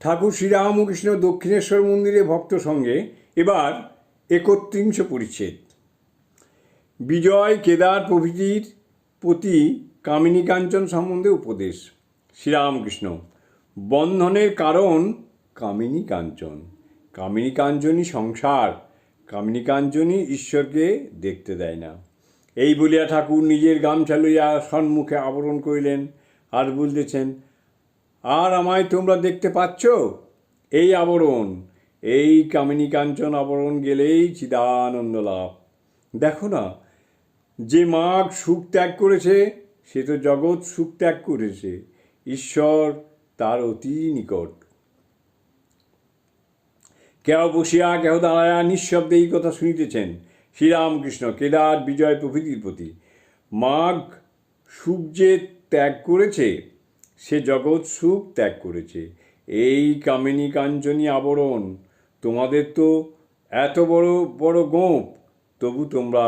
ঠাকুর শ্রীরামকৃষ্ণ দক্ষিণেশ্বর মন্দিরে ভক্ত সঙ্গে এবার একত্রিংশ পরিচ্ছেদ। বিজয় কেদার প্রভৃতির প্রতি কামিনী কাঞ্চন সম্বন্ধে উপদেশ। শ্রীরামকৃষ্ণ, বন্ধনের কারণ কামিনী কাঞ্চন। কামিনী কাঞ্চনই সংসার, কামিনী কাঞ্চনই ঈশ্বরকে দেখতে দেয় না। এই বলিয়া ঠাকুর নিজের গামছা লইয়া সম্মুখে আবরণ করিলেন আর বলতেছেন আর আমায় তোমরা দেখতে পাচ্ছ? এই আবরণ, এই কামিনী কাঞ্চন আবরণ গেলেই চিদানন্দ লাভ। দেখো না, যে মাঘ সুখ ত্যাগ করেছে, সে তো জগৎ সুখ ত্যাগ করেছে। ঈশ্বর তার অতি নিকট। কেহ বসিয়া, কেহ দাঁড়ায়া নিঃশব্দে এই কথা শুনিতেছেন। শ্রীরামকৃষ্ণ, কেদার বিজয় প্রভৃতির প্রতি। মাঘ সুখ যে ত্যাগ করেছে সে জগৎ সুখ ত্যাগ করেছে। এই কামিনী কাঞ্চনী আবরণ, তোমাদের তো এত বড় বড় গোপ। তবু তোমরা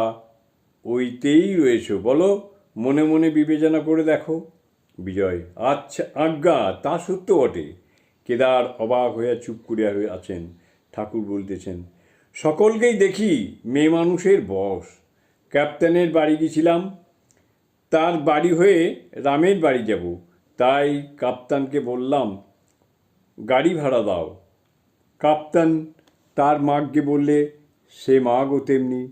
ওইতেই রয়েছো। বলো, মনে মনে বিবেচনা করে দেখো। বিজয় আচ্ছা আজ্ঞা, তা সত্য বটে। কেদার অবাক হইয়া চুপ করিয়া হয়ে আছেন। ঠাকুর বলতেছেন, সকলকেই দেখি মেয়ে মানুষের বস। ক্যাপ্টেনের বাড়ি গেছিলাম। তার বাড়ি হয়ে রামের বাড়ি যাব। তাই কাপ্তানকে বললাম, গাড়ি ভাড়া দাও। কাপ্তান তার মাগকে বললে, সে মাগও তেমনি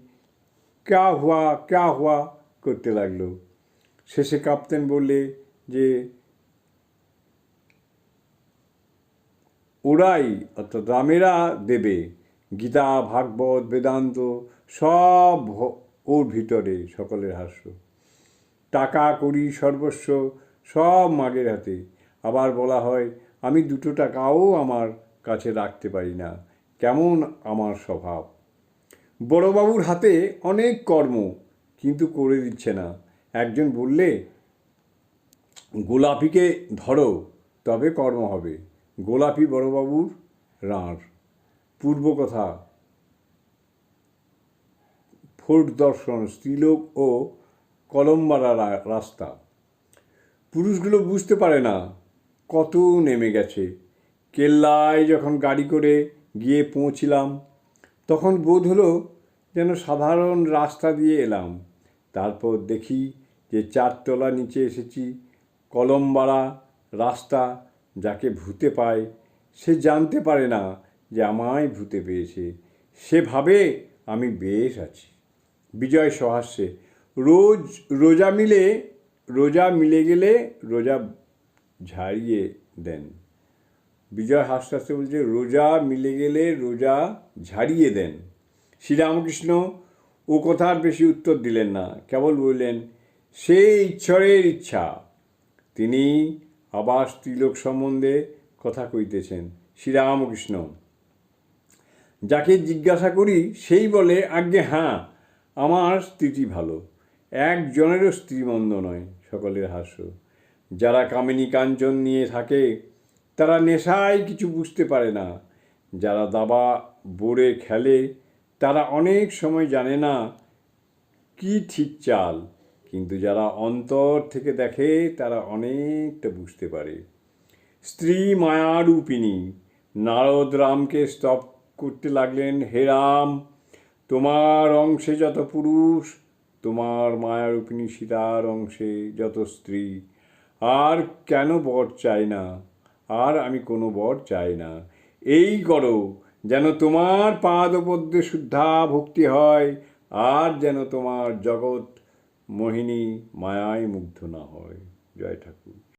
ক্যা হুয়া ক্যা হুয়া? করতে লাগল। শেষে কাপ্তান বললে যে ওরাই অর্থাৎ রামেরা দেবে। গীতা, ভাগবত, বেদান্ত সব ওর ভিতরে সকলের হাস্য। টাকা করি সর্বস্ব সব মাগের হাতে। আবার বলা হয়, আমি দুটো টাকাও আমার কাছে রাখতে পারি না। কেমন আমার স্বভাব? বড়বাবুর হাতে অনেক কর্ম, কিন্তু করে দিচ্ছে না। একজন বললে, গোলাপিকে ধরো, তবে কর্ম হবে। গোলাপি বড়বাবুর রাঁড় পূর্ব কথা, ফোর্ট দর্শন, স্ত্রীলোক ও কলম্বারা রাস্তা। পুরুষগুলো বুঝতে পারে না কত নেমে গেছে। কেল্লায় যখন গাড়ি করে গিয়ে পৌঁছিলাম, তখন বোধ হলো যেন সাধারণ রাস্তা দিয়ে এলাম। তারপর দেখি যে চারতলা নিচে এসেছি, কলমবাড়া রাস্তা যাকে ভূতে পায়, সে জানতে পারে না যে আমায় ভূতে পেয়েছে। সেভাবে আমি বেশ আছি। বিজয় সহাস্যে, রোজ রোজা মিলে রোজা মিলে গেলে রোজা ঝাড়িয়ে দেন। বিজয় হাসতে হাসতে বলছে, রোজা মিলে গেলে রোজা ঝাড়িয়ে দেন। শ্রীরামকৃষ্ণ ও কথার বেশি উত্তর দিলেন না, কেবল বললেন সে ঈশ্বরের ইচ্ছা। তিনি আবার স্ত্রীলোক সম্বন্ধে কথা কইতেছেন শ্রীরামকৃষ্ণ। যাকে জিজ্ঞাসা করি, সেই বলে, আজ্ঞে হ্যাঁ আমার স্থিতি ভালো। একজনেরও স্ত্রী মন্দ নয় সকলের হাস্য। যারা কামিনী কাঞ্চন নিয়ে থাকে, তারা নেশায় কিছু বুঝতে পারে না। যারা দাবা, বোরে খেলে, তারা অনেক সময় জানে না কি ঠিক চাল। কিন্তু যারা অন্তর থেকে দেখে, তারা অনেকটা বুঝতে পারে। স্ত্রী মায়ারূপিণী, নারদ রামকে স্তব করতে লাগলেন, হে রাম, তোমার অংশে যত পুরুষ তোমার মায়ারূপিণী সীতার অংশে যত স্ত্রী, আর কেন বর চাই না? আর আমি কোনো বর চাই না। এই করো, যেন তোমার পাদপদ্মে শুদ্ধা ভক্তি হয়, আর যেন তোমার জগৎ মোহিনী মায়ায় মুগ্ধ না হয়। জয় ঠাকুর।